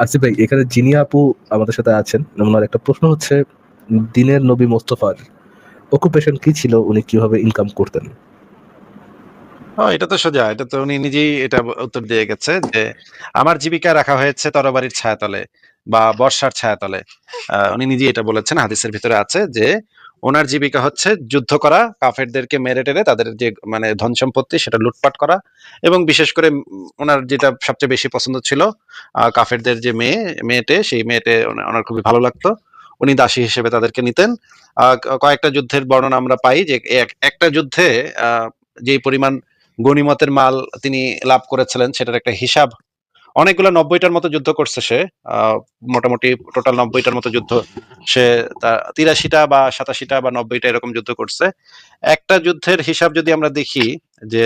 আসিফ ভাই এখানে যিনি আপু আমাদের সাথে আছেন ওনার একটা প্রশ্ন হচ্ছে দিনের নবী মোস্তফার অকুপেশন কি ছিল উনি কীভাবে ইনকাম করতেন এটা তো সোজা। এটা তো উনি নিজেই এটা উত্তর দিয়ে গেছে যে, "আমার জীবিকা রাখা হয়েছে তরবারির ছায়াতলে বা বর্ষার ছায়াতলে।" উনি নিজেই এটা বলেছেন হাদিসের ভিতরে আছে যে, উনার জীবিকা হচ্ছে যুদ্ধ করা, কাফেরদেরকে মেরে টেরে তাদের যে মানে ধন সম্পত্তি সেটা লুটপাট করা এবং বিশেষ করে ওনার যেটা সবচেয়ে বেশি পছন্দ ছিল কাফেরদের যে মেয়ে, মেয়েটে সেই মেয়েটে ওনার খুবই ভালো লাগতো। উনি দাসী হিসেবে তাদেরকে নিতেন। কয়েকটা যুদ্ধের বর্ণনা আমরা পাই যে এক একটা যুদ্ধে যেই পরিমাণ গনিমতের মাল তিনি লাভ করেছিলেন সেটার একটা হিসাব অনেকগুলা নব্বইটার মতো যুদ্ধ করছে সে। মোটামুটি টোটাল নব্বইটার মতো যুদ্ধ সে তিরাশিটা বা সাতাশিটা বা নব্বইটা এরকম যুদ্ধ করছে। একটা যুদ্ধের হিসাব যদি আমরা দেখি যে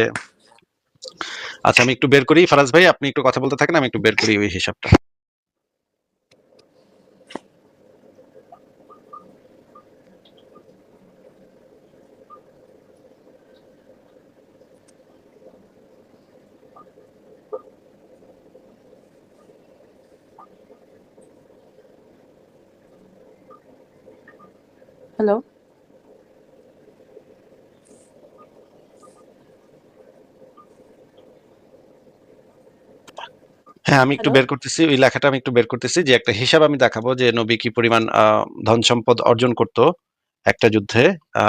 আচ্ছা আমি একটু বের করি ফারাজ ভাই, আপনি একটু কথা বলতে থাকেন, আমি একটু বের করি ওই হিসাবটা। হ্যালো? হ্যাঁ, আমি একটু বের করতেছি। ওই লেখাটা আমি একটু বের করতেছি যে একটা হিসাব আমি দেখাবো যে নবী কি পরিমাণ ধন সম্পদ অর্জন করত একটা যুদ্ধে।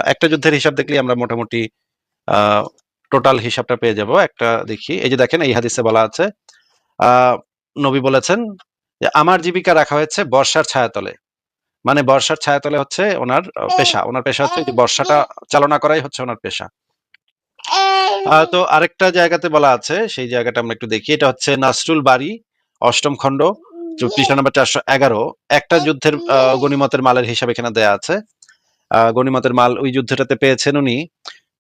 একটা যুদ্ধের হিসাব দেখলে আমরা মোটামুটি টোটাল হিসাবটা পেয়ে যাব। একটা দেখি। এই যে দেখেন এই হাদিসে বলা আছে নবী বলেছেন যে, "আমার জীবিকা রাখা হয়েছে বর্ষার ছায়াতলে।" মানে বর্ষার ছায়াতলে হচ্ছে ওনার পেশা। ওনার পেশা হচ্ছে যে বর্ষাটা চালনা করাই হচ্ছে উনার পেশা। আ তো আরেকটা জায়গাতে বলা আছে, সেই জায়গাটা আমরা একটু দেখি। এটা হচ্ছে নাসরুল বারী, ৮ম খণ্ড, পৃষ্ঠা নাম্বার ৪১১ একটা যুদ্ধের আ গনিমতের মালের হিসাব এখানে দেয়া আছে। আ গনিমতের মাল ওই যুদ্ধটাতে পেয়েছেন উনি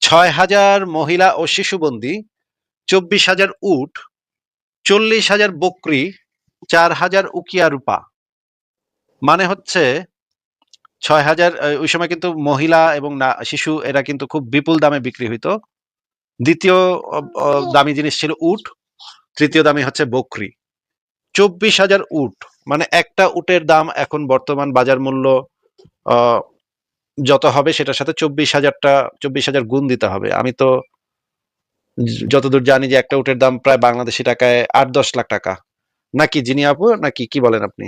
৬০০০ মহিলা ও শিশু বন্দী, ২৪,০০০ উট, ৪০,০০০ বকরি, ৪,০০০ উকিয়া রূপা। মানে হচ্ছে ৬০০০ হাজার ওই সময় কিন্তু মহিলা এবং শিশু এরা কিন্তু খুব বিপুল দামে বিক্রি হইতো। ২য় অ অ দামি জিনিস ছিল উট, তৃতীয় দামি হচ্ছে বকরি। ২৪,০০০ উট। মানে একটা উটের দাম এখন বর্তমান বাজার মূল্য যত হবে সেটার সাথে চব্বিশ হাজারটা চব্বিশ হাজার গুণ দিতে হবে। আমি তো যতদূর জানি যে একটা উটের দাম প্রায় বাংলাদেশী টাকায় আট দশ লাখ টাকা। নাকি জিনি আপু? নাকি কি বলেন আপনি?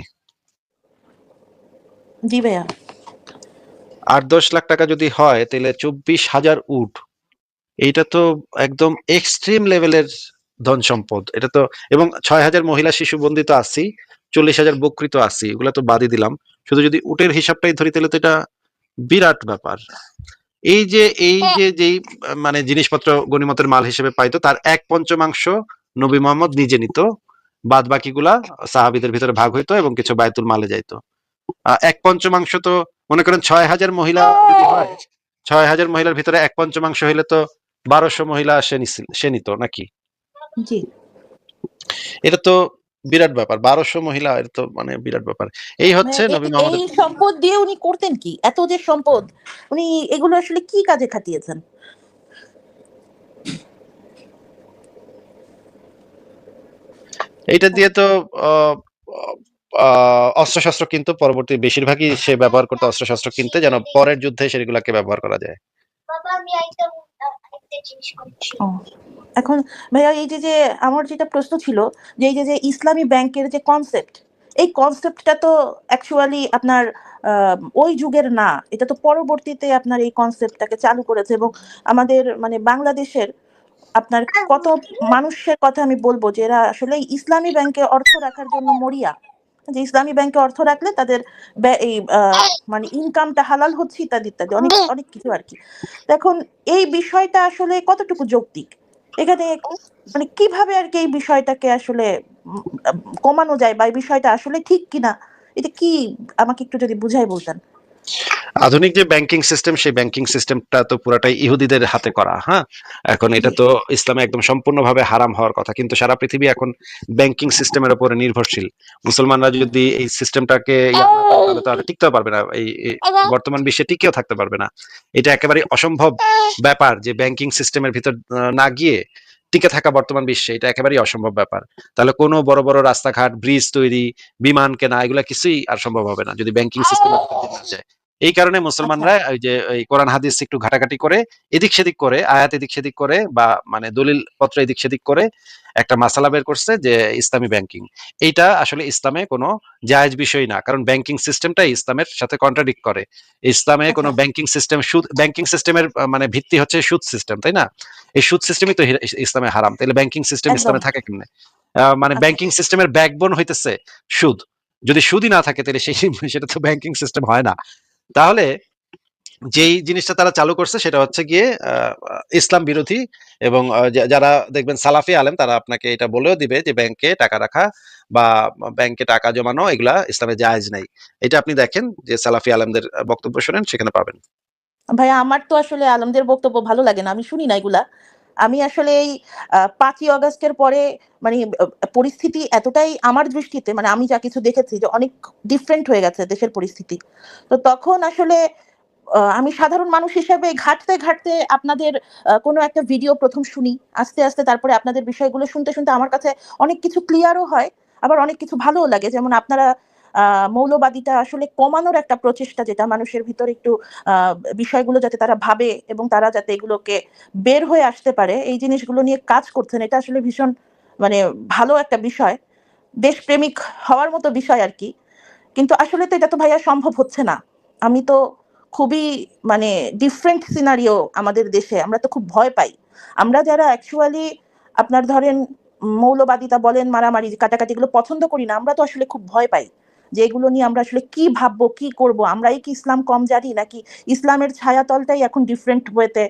জি ভাইয়া। ৮-১০ লাখ টাকা যদি হয় তাহলে চব্বিশ হাজার উট। এইটা তো একদম এক্সট্রিম লেভেলের ধন সম্পদ। এটা তো এবং ৬০০০ মহিলা শিশু বন্দী তো আছেই, ৪০,০০০ বকরি তো আছেই। এগুলা তো বাদই দিলাম। শুধু যদি উটের হিসাবটাই ধরি তাহলে তো এটা বিরাট ব্যাপার। এই যে এই যে যেই মানে জিনিসপত্র গনিমতের মাল হিসেবে পাইতো তার ১/৫ নবী মোহাম্মদ নিজে নিত। বাদ বাকিগুলা সাহাবীদের ভিতরে ভাগ হইতো এবং কিছু বায়তুল মালে যাইত। আ ১/৫ তো মনে করেন ৬০০০ মহিলা যদি হয়, ৬০০০ মহিলার ভিতরে ১/৫ হইলে তো ১২০০ মহিলা সে নিত নাকি? এটা তো বিরাট ব্যাপার। ১২০০ মহিলা এটা তো মানে বিরাট ব্যাপার। এই মানে হচ্ছে নবী এই সম্পদ দিয়ে উনি করতেন কি? এত যে সম্পদ, উনি এগুলো আসলে কি কাজে খাটিয়েছেন? এইটা দিয়ে তো অস্ত্রশস্ত্র কিন্তু পরবর্তী বেশিরভাগই সে ব্যবহার করতো অস্ত্রশস্ত্র কিনতে যেন পরের যুদ্ধে সেগুলাকে ব্যবহার করা যায়। এখন ভাইয়া এই যে, যে আমার যেটা প্রশ্ন ছিল যে এই যে, যে ইসলামী ব্যাংকের যে কনসেপ্ট, এই কনসেপ্টটা তো অ্যাকচুয়ালি আপনার ওই যুগের না। এটা তো পরবর্তীতে আপনার এই কনসেপ্টটাকে চালু করেছে এবং আমাদের মানে বাংলাদেশের আপনার কত মানুষের কথা আমি বলব যে এরা আসলে ইসলামী ব্যাংকে অর্থ রাখার জন্য মরিয়া। যে ইসলামী ব্যাংকে অর্থ রাখলে তাদের এই মানে ইনকামটা হালাল হচ্ছে ইত্যাদি, ইত্যাদি। অনেক, অনেক কিছু আর কি এখন এই বিষয়টা আসলে কতটুকু যৌক্তিক? এখানে মানে কীভাবে আর কি এই বিষয়টাকে আসলে কমানো যায় বা এই বিষয়টা আসলে ঠিক কিনা? এটা কি আমাকে একটু যদি বুঝাই বলতেন। আধুনিক যে ব্যাংকিং সিস্টেম সেই ব্যাংকিং সিস্টেমটা তো পুরাটাই ইহুদিদের হাতে করা, হ্যাঁ? এখন এটা তো ইসলামে একদম সম্পূর্ণভাবে হারাম হওয়ার কথা। কিন্তু সারা পৃথিবী এখন ব্যাংকিং সিস্টেমের উপরে নির্ভরশীল। মুসলমানরা যদি এই সিস্টেমটাকে তাহলে তো আর টিকতেও পারবে না। এই এই বর্তমান বিশ্বে টিকেও থাকতে পারবে না। এটা একেবারে অসম্ভব ব্যাপার যে ব্যাংকিং সিস্টেমের ভিতর না গিয়ে টিকে থাকা বর্তমান বিশ্বে এটা একেবারেই অসম্ভব ব্যাপার তাহলে কোনো বড় বড় রাস্তাঘাট ব্রিজ তৈরি বিমান কেনা এগুলা কিছুই আর সম্ভব হবে না যদি ব্যাংকিং সিস্টেম যায় এই কারণে মুসলমানরা ওই যে ওই কোরআন হাদিস একটু ঘাটাঘাটি করে এদিক সেদিক করে আয়াত এদিক সেদিক করে বা মানে দলিল পত্র এদিক সেদিক করে একটা মাসালা বের করছে যে ইসলামী ব্যাংকিং। এইটা আসলে ইসলামে কোনো জায়েজ বিষয় না কারণ ব্যাংকিং সিস্টেমটা ইসলামের সাথে কন্ট্রাডিক্ট করে। ইসলামে কোনো আচ্ছা। ব্যাংকিং সিস্টেম সুদ ব্যাংকিং সিস্টেমের মানে ভিত্তি হচ্ছে সুদ সিস্টেম তাই না? এই সুদ সিস্টেমই তো ইসলামে হারাম তাহলে ব্যাংকিং সিস্টেম। ইসলামে থাকে কেমনে? আহ, মানে আচ্ছা। ব্যাংকিং সিস্টেমের ব্যাকবোন হইতেছে সুদ। যদি সুদই না থাকে তাহলে সেই সেটা তো ব্যাংকিং সিস্টেম হয় না। তাহলে যেই জিনিসটা তারা চালু করছে সেটা হচ্ছে গিয়ে ইসলাম বিরোধী এবং যারা দেখবেন সালাফি আলেম, তারা আপনাকে এটা বলেও দিবে যে ব্যাংকে টাকা রাখা বা ব্যাংকে টাকা জমানো, এগুলা ইসলামে জায়েজ নাই। এটা আপনি দেখেন যে সালাফি আলেমদের বক্তব্য শোনেন, সেখানে পাবেন। ভাইয়া, আমার তো আসলে আলমদের বক্তব্য ভালো লাগে না, আমি শুনি না এগুলা। আমি আসলে এই পাঁচই অগস্টের পরে মানে পরিস্থিতি এতটাই আমার দৃষ্টিতে মানে আমি যা কিছু দেখেছি যে অনেক ডিফারেন্ট হয়ে গেছে দেশের পরিস্থিতি। তো তখন আসলে আমি সাধারণ মানুষ হিসেবে ঘাটতে ঘাটতে আপনাদের কোনো একটা ভিডিও প্রথম শুনি, আস্তে আস্তে তারপরে আপনাদের বিষয়গুলো শুনতে শুনতে আমার কাছে অনেক কিছু ক্লিয়ারও হয়, আবার অনেক কিছু ভালোও লাগে। যেমন আপনারা মৌলবাদিতা আসলে কমানোর একটা প্রচেষ্টা যেটা মানুষের ভিতরে একটু বিষয়গুলো যাতে তারা ভাবে এবং তারা যাতে এগুলোকে বের হয়ে আসতে পারে, এই জিনিসগুলো নিয়ে কাজ করছেন, এটা আসলে ভীষণ মানে ভালো একটা বিষয়। দেশপ্রেমিক হওয়ার মতো বিষয় আর কি। কিন্তু আসলে তো এটা তো ভাইয়া সম্ভব হচ্ছে না। আমি তো খুবই মানে ডিফারেন্ট সিনারিও আমাদের দেশে, আমরা তো খুব ভয় পাই। আমরা যারা অ্যাকচুয়ালি আপনার ধরেন মৌলবাদিতা বলেন, মারামারি কাটাকাটি এগুলো পছন্দ করি না, আমরা তো আসলে খুব ভয় পাই। যে এগুলো নিয়ে আমরা আসলে কি ভাববো, কি করব? আমরাই কি ইসলাম কম জানি নাকি ইসলামের ছায়াতলটাই এখন ডিফারেন্ট ওয়েতে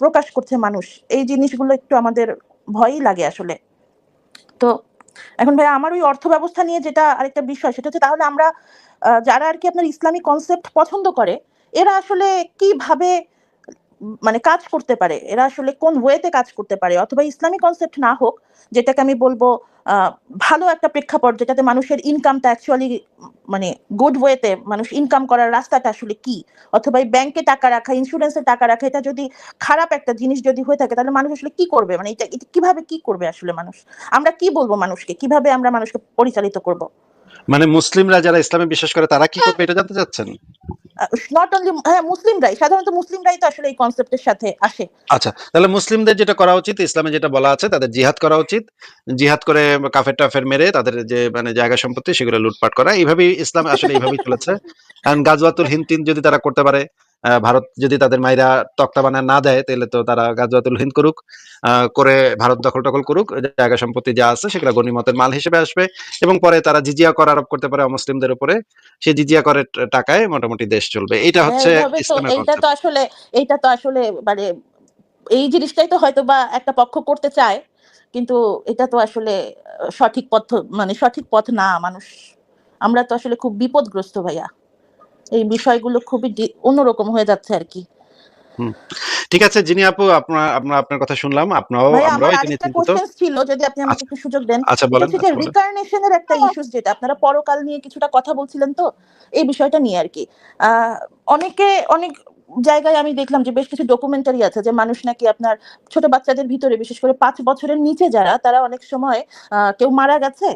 প্রকাশ করছে মানুষ? এই জিনিসগুলো একটু আমাদের ভয়ই লাগে আসলে। তো এখন ভাই আমার ওই অর্থ ব্যবস্থা নিয়ে যেটা আরেকটা বিষয়, সেটা হচ্ছে তাহলে আমরা যারা আর কি আপনার ইসলামিক কনসেপ্ট পছন্দ করে, এরা আসলে কীভাবে মানে কাজ করতে পারে। এরা আসলে কোন ওয়েতে কাজ করতে পারে? অথবা ইসলামিক কনসেপ্ট না হোক যেটাকে আমি বলব ভালো একটা প্রেক্ষাপট যেটাতে মানুষের ইনকামটা অ্যাকচুয়ালি মানে গুড ওয়েতে মানুষ ইনকাম করার রাস্তাটা আসলে কি? অথবা এই ব্যাংকে টাকা রাখা ইন্স্যুরেন্সে টাকা রাখা এটা যদি খারাপ একটা জিনিস যদি হয়ে থাকে তাহলে মানুষ আসলে কি করবে? মানে এটা এটা কীভাবে কি করবে আসলে মানুষ? আমরা কি বলব মানুষকে? কীভাবে আমরা মানুষকে পরিচালিত করব? মানে মুসলিমরা যারা ইসলামে বিশ্বাস করে তারা কি করবে? এটা জানতে চাচ্ছেন? নট অনলি হ্যাঁ মুসলিমরাই, সাধারণত মুসলিমরাই তো আসলে এই কনসেপ্টের সাথে আসে। আচ্ছা তাহলে মুসলিমদের যেটা করা উচিত, ইসলামে যেটা বলা আছে, তাদের জিহাদ করা উচিত। জিহাদ করে কাফের টাফের মেরে তাদের যে মানে জায়গা সম্পত্তি, সেগুলো লুটপাট করা। এইভাবেই ইসলাম আসলে এইভাবেই চলেছে। কারণ গাজওয়াতুল হিন্দ যদি তারা করতে পারে ভারত যদি তাদের মাইরা তক্তা বানায় না দেয় তাহলে তো তারা গাজওয়াতুল হিন্দ করুক করে ভারত দখল টখল করুক জায়গা সম্পত্তি যা আছে সেগুলো গণিমতের মাল হিসেবে আসবে। এবং পরে তারা জিজিয়া কর আরোপ করতে পারে মুসলিমদের উপরে সেই জিজিয়া করের টাকায় মোটামুটি দেশ চলবে। এটা হচ্ছে হ্যাঁ, তো এইটা তো আসলে এইটা তো আসলে মানে এই জিনিসটাই তো হয়তো বা একটা পক্ষ করতে চায় কিন্তু এটা তো আসলে সঠিক পথ মানে সঠিক পথ না মানুষ আমরা তো আসলে খুব বিপদগ্রস্ত ভাইয়া। এই বিষয়গুলো খুবই অন্যরকম হয়ে যাচ্ছে আর কি। ঠিক আছে যিনি আপু আপনার আমরা আপনার কথা শুনলাম। আপনারাও আমরাও আমার এটা নিয়ে চিন্তিত। ছিল যদি আপনি আমাকে একটু সুযোগ দেন আচ্ছা বলেন যে আচ্ছা, রিকার্নেশনের একটা ইস্যুস যেটা আপনারা পরকাল নিয়ে কিছুটা কথা বলছিলেন তো এই বিষয়টা নিয়ে আর কি। আহ, অনেকে অনেক জায়গায় আমি দেখলাম যে বেশ কিছু ডকুমেন্টারি আছে যে মানুষ নাকি আপনার ছোট বাচ্চাদের ভিতরে বিশেষ করে পাঁচ বছরের নিচে যারা তারা অনেক সময় আহ, কেউ মারা গেছে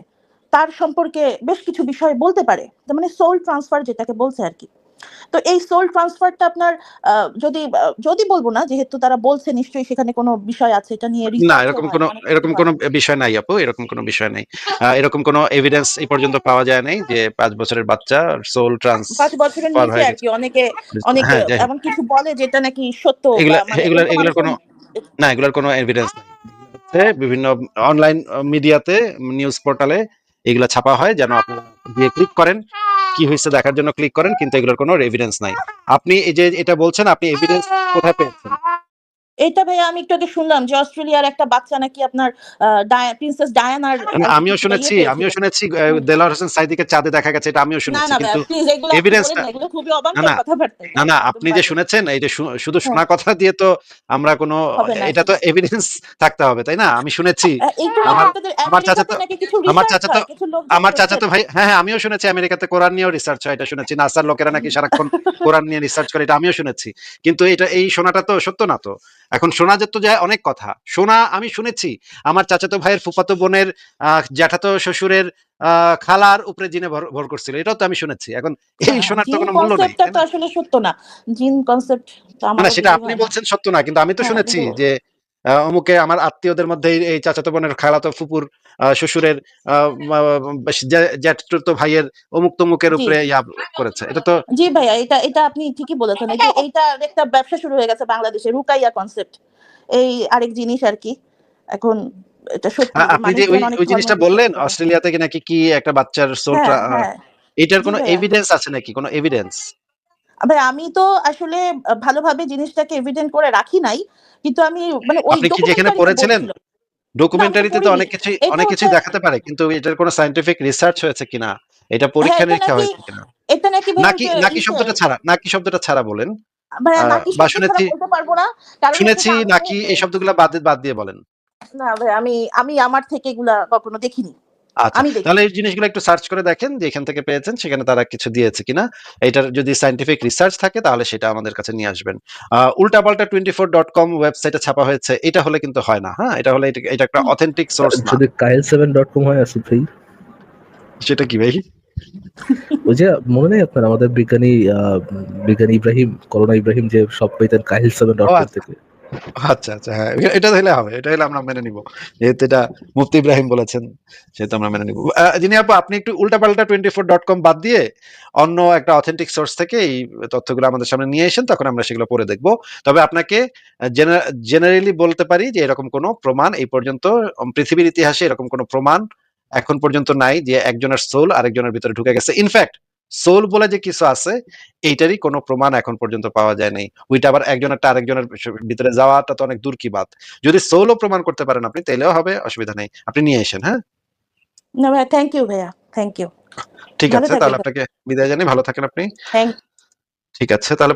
তার সম্পর্কে বেশ কিছু বিষয় বলতে পারে। তার মানে সোল ট্রান্সফার যেটাকে বলছে আর কি। তো এই সোল ট্রান্সফারটা আপনার যদি যদি বলব না যেহেতু তারা বলছে নিশ্চয়ই সেখানে কোনো বিষয় আছে এটা নিয়ে না এরকম কোনো এরকম কোনো বিষয় নাই আপু এরকম কোনো বিষয় নাই। এরকম কোনো এভিডেন্স এই পর্যন্ত পাওয়া যায় নাই যে পাঁচ বছরের বাচ্চা সোল ট্রান্স পাঁচ বছরের নিচে আর কি অনেকে অনেকে হ্যাঁ। এমন কিছু বলে যেটা নাকি সত্য এগুলা- মানে এগুলা- এগুলার কোনো- না এগুলোর কোনো এভিডেন্স নাই। বিভিন্ন অনলাইন মিডিয়াতে নিউজ পোর্টালে এগুলা ছাপা হয় যেন আপনারা গিয়ে ক্লিক করেন। কি হয়েছে দেখার জন্য ক্লিক করেন, কিন্তু এগুলোর কোনো এভিডেন্স নাই। আপনি এই যে এটা বলছেন, আপনি এভিডেন্স কোথায় পেয়েছেন? এইটা ভাইয়া আমি একটু আগে শুনলাম যে অস্ট্রেলিয়ার একটা বাচ্চা নাকি আপনার প্রিন্সেস ডায়ানার আমিও শুনেছি আমিও শুনেছি আহ, দেলোয়ার হোসেন সাইদিকে চাঁদে দেখা গেছে এটা আমিও শুনেছি কিন্তু টা- খুবই অবান্তর না, না, কথাবার্তা না না আপনি যে শুনেছেন এই যে শুধু হ্যাঁ। শোনা কথা দিয়ে তো আমরা কোনো এটা তো এভিডেন্স থাকতে হবে তাই না? আমি শুনেছি। আমার- চাচা তো- আমার চাচা তো- আমার চাচা তো ভাই হ্যাঁ হ্যাঁ আমিও শুনেছি আমেরিকাতে কোরআন নিয়েও রিসার্চ হয় এটা শুনেছি নাসার লোকেরা নাকি সারাক্ষণ কোরআন নিয়ে রিসার্চ করে এটা আমিও শুনেছি। কিন্তু এটা এই শোনাটা তো সত্য না তো? এখন শোনা যেত যায় অনেক কথা। শোনা আমি শুনেছি আমার চাচাতো ভাইয়ের ফুফাতো বোনের আহ, জ্যাঠাতো শ্বশুরের আহ, খালার উপরে জিনে ভর ভর করছিল এটাও তো আমি শুনেছি। এখন এই শোনার তো কোনো মূল্য নেই? আসলে সত্য না। জিন কনসেপ্ট সেটা আপনি বলছেন সত্য না কিন্তু আমি তো হ্যাঁ, শুনেছি যে অমুকে আমার আত্মীয়দের মধ্যে এই- চাচাতো বোনের খালাতো ফুপুর শ্বশুরের জ্যাঠতো ভাইয়ের অমুক তমুকের উপরে ইয়া করেছে। এটা তো জি ভাইয়া এটা এটা আপনি ঠিকই বলেছেন। এইটা একটা ব্যবসা শুরু হয়ে গেছে বাংলাদেশে রুকাইয়া কনসেপ্ট এই আরেক জিনিস আর কি। এখন এটা সত্যি আপনি যে ওই জিনিসটা বললেন অস্ট্রেলিয়া থেকে নাকি কি একটা বাচ্চার সোল হ্যাঁ হ্যাঁ। এটার কোনো এভিডেন্স আছে নাকি? কোনো এভিডেন্স ভাই আমি তো আসলে ভালোভাবে জিনিসটাকে এভিডেন্ট করে রাখি নাই কিন্তু আমি মানে ওই কি যেখানে পড়েছিলেন? ডকুমেন্টারিতে তো অনেক কিছু অনেক হচ্ছে- দেখাতে পারে কিন্তু এটার কোনো সায়েন্টিফিক রিসার্চ হয়েছে কিনা? এটা পরীক্ষা হ্যাঁ, নিরীক্ষা হয়েছে কিনা? এটা নাকি নাকি নাকি শব্দটা ছাড়া নাকি শব্দটা ছাড়া বলেন। বা শুনেছি- শুনেছি নাকি এই শব্দগুলো বাদ বাদ দিয়ে বলেন। না ভাই আমি আমি আমার থেকে এগুলা কখনো দেখিনি। আচ্ছা তাহলে এই জিনিসগুলো একটু সার্চ করে দেখেন যে এখান থেকে পেয়েছেন সেখানে তারা কিছু দিয়েছে কিনা। এটার যদি সাইন্টিফিক রিসার্চ থাকে তাহলে সেটা আমাদের কাছে নিয়ে আসবেন। উল্টাপাল্টা টোয়েন্টি ফোর ডট কম ওয়েবসাইটে ছাপা হয়েছে এটা হলে কিন্তু হয় না হ্যাঁ? এটা হলে এটা- এটা একটা অথেন্টিক সোর্স যদি কাহেল সেভেন ডট কম হয় আসিফ ভাই। সেটা কি ভাই? ওই যে মনে নেই আপনার আমাদের বিজ্ঞানী আহ, বিজ্ঞানী ইব্রাহিম করোনা ইব্রাহিম যে সব পেতেন কাহিল সেভেন ডট কম। থেকে। আচ্ছা আচ্ছা হ্যাঁ এটা হলে হবে, এটা হলে আমরা মেনে নিব। যেহেতু এটা মুফতি ইব্রাহিম বলেছেন, সেহেতু আমরা মেনে নিব। যিনি আপু, আপনি একটু উল্টাপাল্টা টোয়েন্টি ফোর ডট কম বাদ দিয়ে অন্য একটা অথেন্টিক সোর্স থেকে এই তথ্যগুলো আমাদের সামনে নিয়ে এসেন, তখন আমরা সেগুলো পড়ে দেখব। তবে আপনাকে জেনারেলি বলতে পারি যে এরকম কোনো প্রমাণ এই পর্যন্ত পৃথিবীর ইতিহাসে এরকম কোনো প্রমাণ এখন পর্যন্ত নাই যে একজনের সোল আরেকজনের ভিতরে ঢুকে গেছে। ইনফ্যাক্ট সোল বলে যে কিছু আছে এইটারই কোনো প্রমাণ এখন পর্যন্ত পাওয়া যায় নাই ওইটা আবার একজনের আরেকজনের ভিতরে যাওয়াটা তো অনেক দূর কি বাদ যদি সোলও প্রমাণ করতে পারেন আপনি তাইলেও হবে অসুবিধা নেই। আপনি নিয়ে আসেন হ্যাঁ? না ভাইয়া থ্যাংক ইউ ভাইয়া থ্যাংক ইউ ঠিক আছে তাহলে আপনাকে বিদায় জানাই ভালো থাকেন আপনি। ঠিক আছে তাহলে